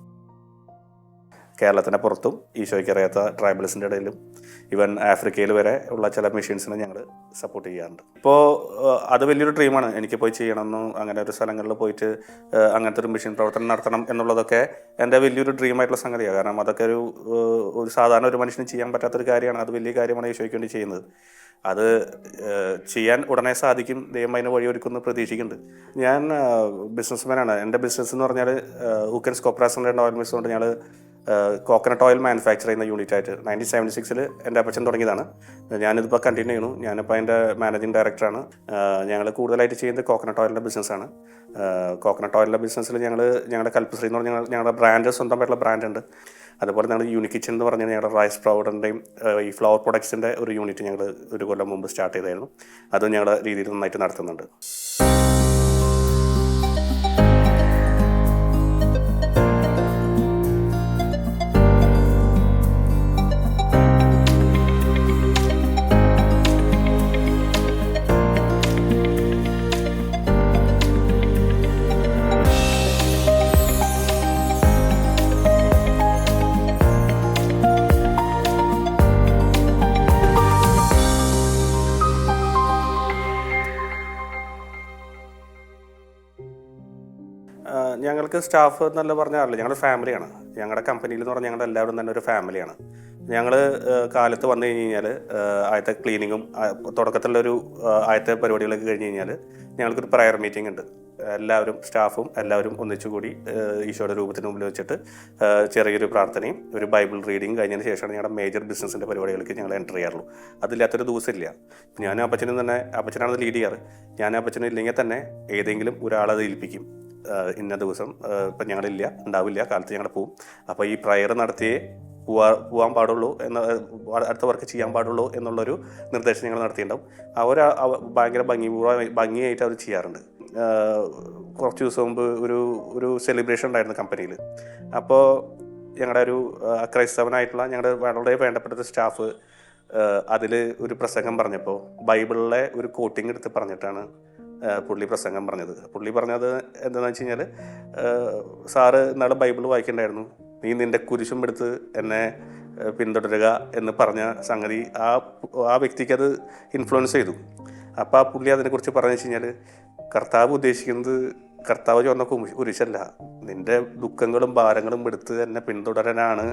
കേരളത്തിന്റെ പുറത്തും ഈശോയ്ക്ക് അറിയാത്ത ട്രൈബൽസിന്റെ ഇടയിലും ഈവൻ ആഫ്രിക്കയിൽ വരെ ഉള്ള ചില മെഷീൻസിനെ ഞങ്ങൾ സപ്പോർട്ട് ചെയ്യാറുണ്ട്. ഇപ്പോൾ അത് വലിയൊരു ഡ്രീമാണ് എനിക്ക് പോയി ചെയ്യണമെന്നും അങ്ങനെ ഒരു സ്ഥലങ്ങളിൽ പോയിട്ട് അങ്ങനത്തെ ഒരു മെഷീൻ പ്രവർത്തനം നടത്തണം എന്നുള്ളതൊക്കെ എന്റെ വലിയൊരു ഡ്രീമായിട്ടുള്ള സംഗതിയാണ്. കാരണം അതൊക്കെ ഒരു ഒരു സാധാരണ ഒരു മനുഷ്യന് ചെയ്യാൻ പറ്റാത്തൊരു കാര്യമാണ്. അത് വലിയ കാര്യമാണ് ഈശോയ്ക്ക് വേണ്ടി ചെയ്യുന്നത്. അത് ചെയ്യാൻ ഉടനെ സാധിക്കും. ദൈവം അതിന് വഴിയൊരുക്കുമെന്ന് പ്രതീക്ഷിക്കുന്നുണ്ട്. ഞാൻ ബിസിനസ്മാനാണ് എന്റെ ബിസിനസ് എന്ന് പറഞ്ഞാൽ ഹൂക്കൻസ് കോപ്പറേഷൻ ആൻഡ് ഓയിൽ മിസ് ഞങ്ങൾ കോക്കനട്ട് ഓയിൽ മാനുഫാക്ചർ ചെയ്യുന്ന യൂണിറ്റ് ആയിട്ട് നയന്റീൻ സെവന്റി സിക്സിൽ എന്റെ അപ്പച്ചൻ തുടങ്ങിയതാണ്. ഞാനിതിപ്പോൾ കണ്ടിന്യൂ ചെയ്യുന്നു. ഞാനിപ്പോൾ അതിന്റെ മാനേജിങ് ഡയറക്ടറാണ് ഞങ്ങൾ കൂടുതലായിട്ട് ചെയ്യുന്നത് കോക്കനട്ട് ഓയിലിന്റെ ബിസിനസ്സാണ് കോക്കനട്ട് ഓയിലിന്റെ ബിസിനസ്സിൽ ഞങ്ങൾ ഞങ്ങളുടെ കൽപ്പശ്രീ എന്ന് പറഞ്ഞാൽ ഞങ്ങളുടെ ബ്രാൻഡ് സ്വന്തമായിട്ടുള്ള ബ്രാൻഡ് ഉണ്ട്. അതുപോലെ ഞങ്ങൾ യൂണിക്കിച്ചൻ എന്ന് പറഞ്ഞാൽ ഞങ്ങളുടെ റൈസ് പ്രൗഡറിന്റെയും ഈ ഫ്ലവർ പ്രൊഡക്ട്സിന്റെ ഒരു യൂണിറ്റ് ഞങ്ങൾ ഒരു കൊല്ലം മുമ്പ് സ്റ്റാർട്ട് ചെയ്തായിരുന്നു. അതും ഞങ്ങളുടെ രീതിയിൽ നന്നായിട്ട് നടത്തുന്നുണ്ട്. ഞങ്ങൾക്ക് സ്റ്റാഫ് എന്നല്ല പറഞ്ഞാറില്ല ഞങ്ങളുടെ ഫാമിലിയാണ്. ഞങ്ങളുടെ കമ്പനിയിൽ എന്ന് പറഞ്ഞാൽ ഞങ്ങളുടെ എല്ലാവരും തന്നെ ഒരു ഫാമിലിയാണ്. ഞങ്ങൾ കാലത്ത് വന്നു കഴിഞ്ഞ് കഴിഞ്ഞാൽ ആദ്യത്തെ ക്ലീനിങ്ങും തുടക്കത്തിലുള്ളൊരു ആദ്യത്തെ പരിപാടികളൊക്കെ കഴിഞ്ഞ് കഴിഞ്ഞാൽ ഞങ്ങൾക്കൊരു പ്രയർ മീറ്റിംഗ് ഉണ്ട്. എല്ലാവരും സ്റ്റാഫും എല്ലാവരും ഒന്നിച്ചുകൂടി ഈശോയുടെ രൂപത്തിന് മുമ്പിൽ വെച്ചിട്ട് ചെറിയൊരു പ്രാർത്ഥനയും ഒരു ബൈബിൾ റീഡിങ് കഴിഞ്ഞതിന് ശേഷമാണ് ഞങ്ങളുടെ മേജർ ബിസിനസ്സിന്റെ പരിപാടികൾക്ക് ഞങ്ങൾ എന്റർ ചെയ്യാറുള്ളൂ. അതില്ലാത്തൊരു ദിവസമില്ല. ഞാൻ അപ്പച്ചനും തന്നെ അപ്പച്ചനാണ് ലീഡ് ചെയ്യാറ്. ഞാൻ അപ്പച്ചനും ഇല്ലെങ്കിൽ തന്നെ ഏതെങ്കിലും ഒരാളത് ഏൽപ്പിക്കും. ഇന്ന ദിവസം ഇപ്പം ഞങ്ങളില്ല ഉണ്ടാവില്ല കാലത്ത് ഞങ്ങൾ പോവും. അപ്പോൾ ഈ പ്രയർ നടത്തിയേ പോവാ പോകാൻ പാടുള്ളൂ എന്ന അടുത്ത വർക്ക് ചെയ്യാൻ പാടുള്ളൂ എന്നുള്ളൊരു നിർദ്ദേശം ഞങ്ങൾ നടത്തിയിട്ടുണ്ടാവും. അവർ ഭയങ്കര ഭംഗി ഭംഗിയായിട്ട് അവർ ചെയ്യാറുണ്ട്. കുറച്ച് ദിവസം മുമ്പ് ഒരു ഒരു സെലിബ്രേഷൻ ഉണ്ടായിരുന്നു കമ്പനിയിൽ അപ്പോൾ ഞങ്ങളുടെ ഒരു ക്രൈസ്തവനായിട്ടുള്ള ഞങ്ങളുടെ വളരെ വേണ്ടപ്പെട്ട സ്റ്റാഫ് അതിൽ ഒരു പ്രസംഗം പറഞ്ഞപ്പോൾ ബൈബിളിലെ ഒരു കോട്ടിങ് എടുത്ത് പറഞ്ഞിട്ടാണ് പുള്ളി പ്രസംഗം പറഞ്ഞത്. പുള്ളി പറഞ്ഞത് എന്താണെന്ന് വെച്ച് കഴിഞ്ഞാൽ സാറ് ഇന്നാളെ ബൈബിൾ വായിക്കണ്ടായിരുന്നു. നീ നിന്റെ കുരിശും എടുത്ത് എന്നെ പിന്തുടരുക എന്ന് പറഞ്ഞ സംഗതി ആ ആ വ്യക്തിക്ക് അത് ഇൻഫ്ലുവൻസ് ചെയ്തു. അപ്പോൾ ആ പുള്ളി അതിനെക്കുറിച്ച് പറഞ്ഞു വെച്ച് കഴിഞ്ഞാൽ കർത്താവ് ഉദ്ദേശിക്കുന്നത് കർത്താവ് ചുവന്ന കുരിശല്ല. നിന്റെ ദുഃഖങ്ങളും ഭാരങ്ങളും എടുത്ത് എന്നെ പിന്തുടരാനാണ്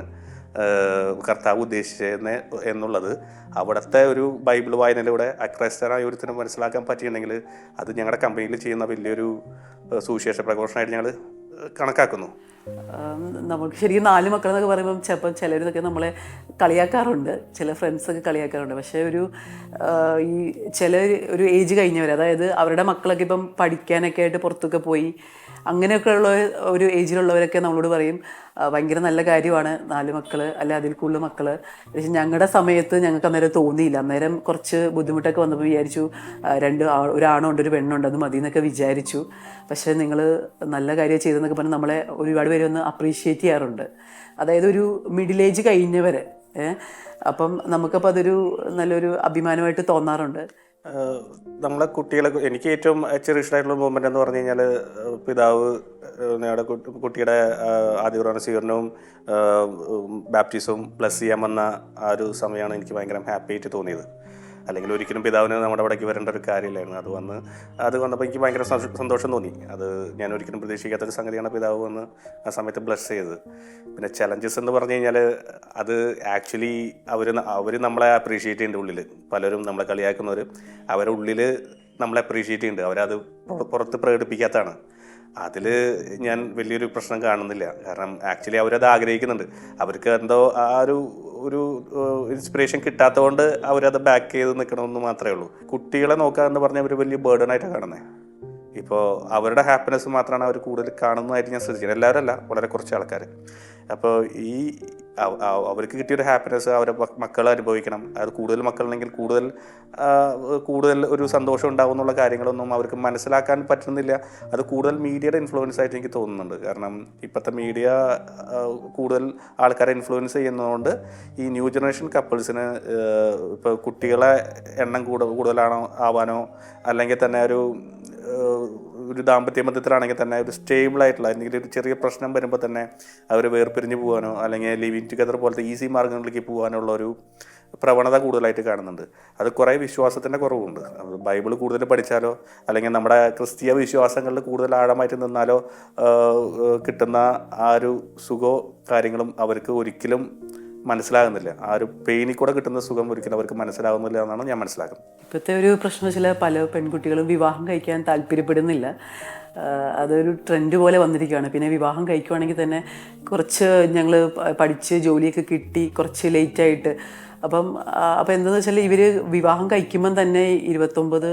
കർത്താവ് ഉദ്ദേശിച്ചതെന്ന് എന്നുള്ളത്. അവിടുത്തെ ഒരു ബൈബിൾ വായനയിലൂടെ അക്രൈസ്തരായ ഒരുത്തിനും മനസ്സിലാക്കാൻ പറ്റിയിട്ടുണ്ടെങ്കിൽ അത് ഞങ്ങളുടെ കമ്പനിയിൽ ചെയ്യുന്ന വലിയൊരു സുവിശേഷ പ്രഘോഷണമായിട്ട് ഞങ്ങൾ കണക്കാക്കുന്നു.
നമുക്ക് ശരിക്കും നാല് മക്കളെന്നൊക്കെ പറയുമ്പം ചിലപ്പം ചിലരിതൊക്കെ നമ്മളെ കളിയാക്കാറുണ്ട്. ചില ഫ്രണ്ട്സൊക്കെ കളിയാക്കാറുണ്ട്. പക്ഷേ ഒരു ഈ ചില ഒരു ഏജ് കഴിഞ്ഞവർ അതായത് അവരുടെ മക്കളൊക്കെ ഇപ്പം പഠിക്കാനൊക്കെ ആയിട്ട് പുറത്തൊക്കെ പോയി അങ്ങനെയൊക്കെ ഉള്ള ഒരു ഏജിലുള്ളവരൊക്കെ നമ്മളോട് പറയും ഭയങ്കര നല്ല കാര്യമാണ് നാല് മക്കൾ അല്ല അതിൽ കൂടുതൽ മക്കൾ പക്ഷേ ഞങ്ങളുടെ സമയത്ത് ഞങ്ങൾക്ക് അന്നേരം തോന്നിയില്ല. അന്നേരം കുറച്ച് ബുദ്ധിമുട്ടൊക്കെ വന്നപ്പോൾ വിചാരിച്ചു രണ്ട് ഒരാണുണ്ട് ഒരു പെണ്ണുണ്ട് അത് മതി എന്നൊക്കെ വിചാരിച്ചു. പക്ഷേ നിങ്ങൾ നല്ല കാര്യം ചെയ്തെന്നൊക്കെ പറഞ്ഞ് നമ്മളെ ഒരുപാട് പേര് ഒന്ന് അപ്രീഷിയേറ്റ് ചെയ്യാറുണ്ട്. അതായത് ഒരു മിഡിൽ ഏജ് കഴിഞ്ഞവരെ അപ്പം നമുക്കപ്പോൾ അതൊരു നല്ലൊരു അഭിമാനമായിട്ട് തോന്നാറുണ്ട്.
നമ്മളെ കുട്ടികളെ എനിക്ക് ഏറ്റവും ചെറിയ ഇഷ്ടമായിട്ടുള്ള മൂവ്മെന്റ് എന്ന് പറഞ്ഞു കഴിഞ്ഞാൽ പിതാവ് ഞങ്ങളുടെ കുട്ടിയുടെ ഏഹ് ആദ്യ കുർബാന സ്വീകരണവും ബാപ്റ്റിസവും പ്ലസ് ചെയ്യാൻ വന്ന ആ ഒരു സമയമാണ് എനിക്ക് ഭയങ്കര ഹാപ്പി ആയിട്ട് തോന്നിയത്. അല്ലെങ്കിൽ ഒരിക്കലും പിതാവിന് നമ്മുടെ അവിടേക്ക് വരേണ്ട ഒരു കാര്യമില്ലായിരുന്നു. അത് വന്ന് അത് വന്നപ്പോൾ എനിക്ക് ഭയങ്കര സന്തോഷം- തോന്നി. അത് ഞാൻ ഒരിക്കലും പ്രതീക്ഷിക്കാത്തൊരു സംഗതിയാണ് പിതാവ് വന്ന് ആ സമയത്ത് ബ്ലസ് ചെയ്തത്. പിന്നെ ചലഞ്ചസ് എന്ന് പറഞ്ഞു കഴിഞ്ഞാൽ അത് ആക്ച്വലി അവർ അവർ നമ്മളെ അപ്രീഷിയേറ്റ് ചെയ്യുന്നുണ്ട് ഉള്ളിൽ പലരും നമ്മളെ കളിയാക്കുന്നവർ അവരുടെ ഉള്ളിൽ നമ്മളെ അപ്രീഷിയേറ്റ് ചെയ്യുന്നുണ്ട് അവരത് പുറ- പുറത്ത് പ്രകടിപ്പിക്കാത്തതാണ്. അതിൽ ഞാൻ വലിയൊരു പ്രശ്നം കാണുന്നില്ല. കാരണം ആക്ച്വലി അവരത് ആഗ്രഹിക്കുന്നുണ്ട്. അവർക്ക് എന്തോ ആ ഒരു ഒരു ഇൻസ്പിറേഷൻ കിട്ടാത്തതുകൊണ്ട് അവരത് ബാക്ക് ചെയ്ത് നിൽക്കണമെന്ന് മാത്രമേ ഉള്ളൂ. കുട്ടികളെ നോക്കുക എന്ന് പറഞ്ഞാൽ അവർ വലിയ ബേർഡൻ ആയിട്ടാണ് കാണുന്നത് ഇപ്പോൾ അവരുടെ ഹാപ്പിനെസ് മാത്രമാണ് അവർ കൂടുതൽ കാണുന്നതായിട്ട് ഞാൻ ശ്രദ്ധിക്കുന്നത്. എല്ലാവരും അല്ല വളരെ കുറച്ച് ആൾക്കാർ അപ്പോൾ ഈ അവ- അവ- അവർക്ക് കിട്ടിയൊരു ഹാപ്പിനെസ് അവരെ മക്കൾ അനുഭവിക്കണം. അത് കൂടുതൽ മക്കളുണ്ടെങ്കിൽ കൂടുതൽ കൂടുതൽ ഒരു സന്തോഷം ഉണ്ടാവും എന്നുള്ള കാര്യങ്ങളൊന്നും അവർക്ക് മനസ്സിലാക്കാൻ പറ്റുന്നില്ല. അത് കൂടുതൽ മീഡിയയുടെ ഇൻഫ്ലുവൻസ് ആയിട്ട് എനിക്ക് തോന്നുന്നുണ്ട്. കാരണം ഇപ്പോഴത്തെ മീഡിയ കൂടുതൽ ആൾക്കാരെ ഇൻഫ്ലുവൻസ് ചെയ്യുന്നതുകൊണ്ട് ഈ ന്യൂ ജനറേഷൻ കപ്പിൾസിന് ഇപ്പോൾ കുട്ടികളെ എണ്ണം കൂടുതൽ കൂടുതലാണോ ആവാനോ അല്ലെങ്കിൽ തന്നെ ഒരു ഒരു ദാമ്പത്യ ബന്ധത്തിലാണെങ്കിൽ തന്നെ ഒരു സ്റ്റേബിൾ ആയിട്ടുള്ള എന്തെങ്കിലും ഒരു ചെറിയ പ്രശ്നം വരുമ്പോൾ തന്നെ അവർ വേർപിരിഞ്ഞ് പോകാനോ അല്ലെങ്കിൽ ലിവിങ് ടുഗദർ പോലത്തെ ഈസി മാർഗങ്ങളിലേക്ക് പോകാനുള്ള ഒരു പ്രവണത കൂടുതലായിട്ട് കാണുന്നുണ്ട്. അത് കുറേ വിശ്വാസത്തിന്റെ കുറവുണ്ട്. ബൈബിൾ കൂടുതൽ പഠിച്ചാലോ അല്ലെങ്കിൽ നമ്മുടെ ക്രിസ്തീയ വിശ്വാസങ്ങളിൽ കൂടുതൽ ആഴമായിട്ട് നിന്നാലോ കിട്ടുന്ന ആ ഒരു സുഖോ കാര്യങ്ങളും അവർക്ക് ഒരിക്കലും മനസ്സിലാകുന്നില്ല. ആ ഒരു പെയിനിൽ കൂടെ കിട്ടുന്ന സുഖം ഒരിക്കലും അവർക്ക് മനസ്സിലാകുന്നില്ല എന്നാണ് ഞാൻ മനസ്സിലാക്കുന്നത്.
ഇപ്പോഴത്തെ ഒരു പ്രശ്നം വെച്ചാൽ പല പെൺകുട്ടികളും വിവാഹം കഴിക്കാൻ താല്പര്യപ്പെടുന്നില്ല. അതൊരു ട്രെൻഡ് പോലെ വന്നിരിക്കുകയാണ്. പിന്നെ വിവാഹം കഴിക്കുവാണെങ്കിൽ തന്നെ കുറച്ച് ഞങ്ങൾ പഠിച്ച് ജോലിയൊക്കെ കിട്ടി കുറച്ച് ലേറ്റായിട്ട് അപ്പം അപ്പം എന്താണെന്ന് വെച്ചാൽ ഇവർ വിവാഹം കഴിക്കുമ്പം തന്നെ ഇരുപത്തൊമ്പത്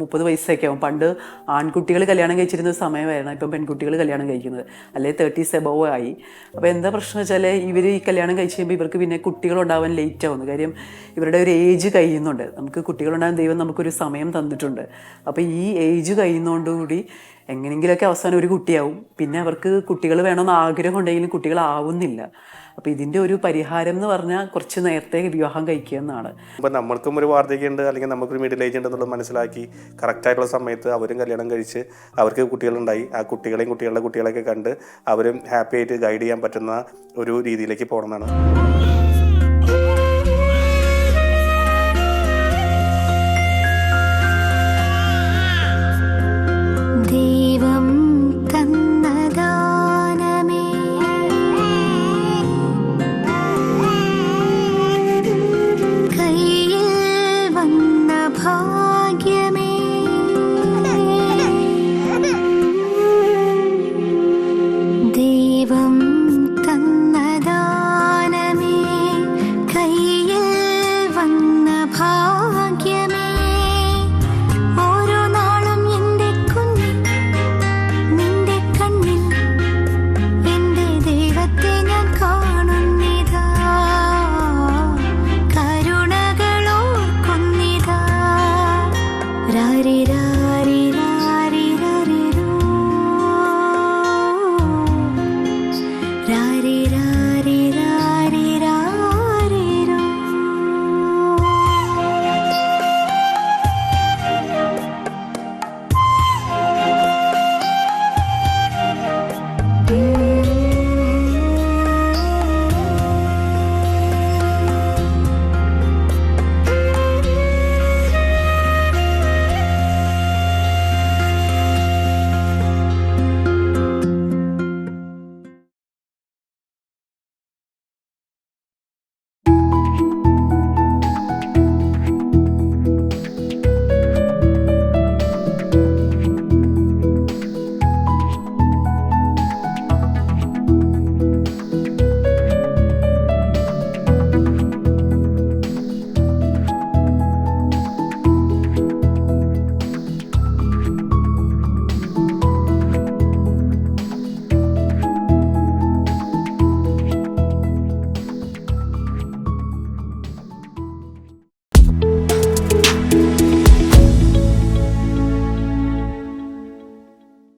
മുപ്പത് വയസ്സൊക്കെ ആവും. പണ്ട് ആൺകുട്ടികൾ കല്യാണം കഴിച്ചിരുന്ന സമയമായിരുന്നു ഇപ്പം പെൺകുട്ടികൾ കല്യാണം കഴിക്കുന്നത്. അല്ലെങ്കിൽ തേർട്ടീസ് എബവ് ആയി. അപ്പോൾ എന്താ പ്രശ്നം വെച്ചാൽ ഇവർ ഈ കല്യാണം കഴിച്ച് കഴിയുമ്പോൾ ഇവർക്ക് പിന്നെ കുട്ടികളുണ്ടാവാൻ ലേറ്റ് ആവുന്നു. കാര്യം ഇവരുടെ ഒരു ഏജ് കഴിയുന്നുണ്ട്. നമുക്ക് കുട്ടികളുണ്ടാകാൻ ദൈവം നമുക്കൊരു സമയം തന്നിട്ടുണ്ട്. അപ്പോൾ ഈ ഏജ് കഴിയുന്നതുകൊണ്ടുകൂടി എങ്ങനെയെങ്കിലുമൊക്കെ അവസാനം ഒരു കുട്ടിയാവും. പിന്നെ അവർക്ക് കുട്ടികൾ വേണമെന്ന് ആഗ്രഹം ഉണ്ടെങ്കിലും കുട്ടികളാവുന്നില്ല. അപ്പോൾ ഇതിന്റെ ഒരു പരിഹാരം എന്ന് പറഞ്ഞാൽ കുറച്ച് നേരത്തെ വിവാഹം കഴിക്കുക എന്നാണ്.
ഇപ്പം നമ്മൾക്കും ഒരു വാർദ്ധക്യമുണ്ട് അല്ലെങ്കിൽ നമുക്കൊരു മിഡിൽ ഏജ് ഉണ്ടെന്നുള്ളത് മനസ്സിലാക്കി കറക്റ്റായിട്ടുള്ള സമയത്ത് അവരും കല്യാണം കഴിച്ച് അവർക്ക് കുട്ടികളുണ്ടായി. ആ കുട്ടികളെയും കുട്ടികളുടെ കുട്ടികളെയൊക്കെ കണ്ട് അവരും ഹാപ്പി ആയിട്ട് ഗൈഡ് ചെയ്യാൻ പറ്റുന്ന ഒരു രീതിയിലേക്ക് പോകണമെന്നാണ്